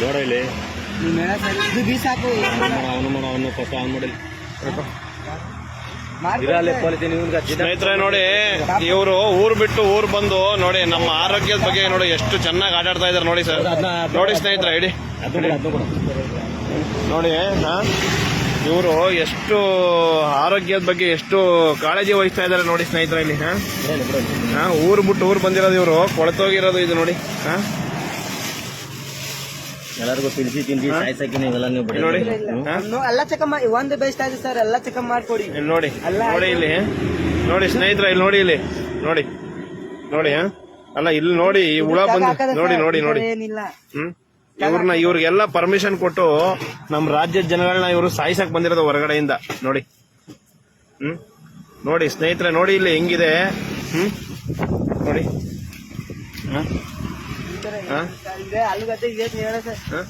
ನೋಡ ಇಲ್ಲಿ. ಅವನು ಮಾಡ ಅವನು ಮಾಡಿಲ್ಲ. ಸ್ನೇಹಿತರೆ ನೋಡಿ ಇವರು ಊರ್ ಬಿಟ್ಟು ಊರ್ ಬಂದು ನೋಡಿ ನಮ್ಮ ಆರೋಗ್ಯದ ಬಗ್ಗೆ ನೋಡಿ ಎಷ್ಟು ಚೆನ್ನಾಗಿ ಆಟಾಡ್ತಾ ಇದಾರೆ ನೋಡಿ ಸರ್. ನೋಡಿ ಸ್ನೇಹಿತರೆ ಇಡಿ. ನೋಡಿ ಇವರು ಎಷ್ಟು ಆರೋಗ್ಯದ ಬಗ್ಗೆ ಎಷ್ಟು ಕಾಳಜಿ ವಹಿಸ್ತಾ ಇದಾರೆ ನೋಡಿ ಸ್ನೇಹಿತರೆ ಇಲ್ಲಿ ಹಾ? ಹಾ ಊರ್ ಬಿಟ್ಟು ಊರ್ ಬಂದಿರೋದು ಇವರು ಕೊಳತೋಗಿರೋದು ಇದು ನೋಡಿ ಹಾ? ಎಲ್ಲರಿಗೂ ತಿನ್ಸಿ ತಿನ್ಸಿ ಸಾಯ್ಸಕ್ಕೆ ನೀವೆಲ್ಲ ನೀವು ಬಿಡಿ ನೋಡಿ. ಎಲ್ಲ ಚೆಕ್ ಮಾಡಿ ಒಂದು ಬೆಸ್ಟ್ ಇದೆ ಸರ್ ಎಲ್ಲ ಚೆಕ್ ಮಾಡ್ಕೊಡಿ. ಇಲ್ಲಿ ನೋಡಿ. ಅಲ್ಲ, ನೋಡಿ ಇಲ್ಲಿ ನೋಡಿ ಸ್ನೇಹಿತರ ಇಲ್ಲಿ ನೋಡಿ ಇಲ್ಲಿ. ನೋಡಿ. ನೋಡಿ ಹಾ? ಅಲ್ಲ ಇಲ್ಲಿ ನೋಡಿ ಈ ಹುಳ ಬಂದು ನೋಡಿ ನೋಡಿ ನೋಡಿ. ಹ್ಮ್? ಇವ್ರನ್ನ ಇವ್ರಿಗೆಲ್ಲ ಪರ್ಮಿಷನ್ ಕೊಟ್ಟು ನಮ್ಮ ರಾಜ್ಯದ ಜನಗಳನ್ನ ಇವರು ಸಾಯಿಸಕ್ ಬಂದಿರೋದು ಹೊರಗಡೆಯಿಂದ. ನೋಡಿ. ಹ್ಮ್? ನೋಡಿ ಸ್ನೇಹಿತರೆ ನೋಡಿ ಇಲ್ಲಿ ಹೆಂಗಿದೆ. ಹ್ಮ್? ನೋಡಿ. ಹ? ಹೇಳ ಸರ್?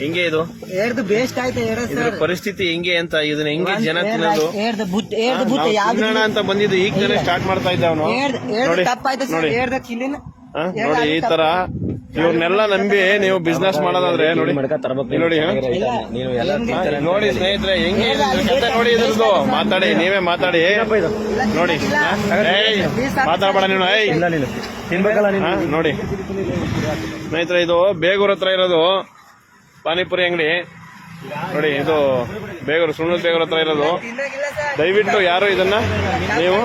ಹೆಂಗೆ ಇದು? ಏರ್ದು ಬೇಸ್ಟ್ ಆಯ್ತಾ ಹೇಳ ಇದ್ರ ಸರ್ ಪರಿಸ್ಥಿತಿ ಹೆಂಗೆ ಅಂತ ಇದನ್ನ ಹೆಂಗೆ ಜನ ತಿನ್ನೋದು? ಏರ್ದು ಬುಟ್ ಏರ್ದು ಬುಟ್ ನಾವು ಯಾವ್ದು ತಿನ್ನೋಣ ಅಂತ ಬಂದಿದ್ದು ಈಗ ಸ್ಟಾರ್ಟ್ ಮಾಡ್ತಾ ಇದ್ದ ಅವನು. ಏರ್ದು ಏರ್ದು ನೋಡಿ ತಪ್ಪಾಯ್ತು ಸರ್ ನೋಡಿ. ಏರ್ದ ಕಿಲಿನ ಹ? ನೋಡಿ ಈ ತರ ಇವ್ರನ್ನೆಲ್ಲ ನಂಬಿ ನೀವು ಬಿಸ್ನೆಸ್ ಮಾಡೋದಾದ್ರೆ ನೋಡಿ. ಇಲ್ಲಿ ನೋಡಿ ನೋಡಿ ಸ್ನೇಹಿತರೆ ಹೆಂಗೆ ನೋಡಿ ಇದ್ರದ್ದು. ಮಾತಾಡಿ ನೀವೇ ಮಾತಾಡಿ. ನೋಡಿ. ಮಾತಾಡಬೇಡ ನೀನು. ನೋಡಿ. ಸ್ನೇಹಿತರೆ ಇದು ಬೇಗೂರ್ ಹತ್ರ ಇರೋದು ಪಾನಿಪುರಿ ಅಂಗಡಿ. ನೋಡಿ ಇದು ಬೇಗರು ಸುಣ್ಣದ ಬೇಗರ ಹತ್ರ ಇರೋದು. ದಯವಿಟ್ಟು ಯಾರು ಇದನ್ನ? ನೀವು?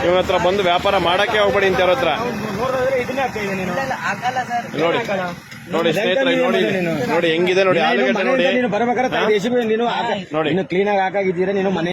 ನಿಮ್ಮ ಹತ್ರ ಬಂದು ವ್ಯಾಪಾರ ಮಾಡಕ್ಕೆ ಹೋಗ್ಬೇಡಿ ಅಂತ ಹತ್ರ? ಆಗಲ್ಲ ಸರ್ ನೋಡಿ ನೋಡಿ ಸ್ನೇಹಿತರೆ ನೋಡಿ ನೋಡಿ ಹೆಂಗಿದೆ ನೋಡಿ ಆಲೂಗಡ್ಡೆ ನೋಡಿ. ನೋಡಿ. ಕ್ಲೀನ್ ಆಗಿ ಹಾಕಾಗಿದ್ದೀರಾ ನೀನು ಮನೆ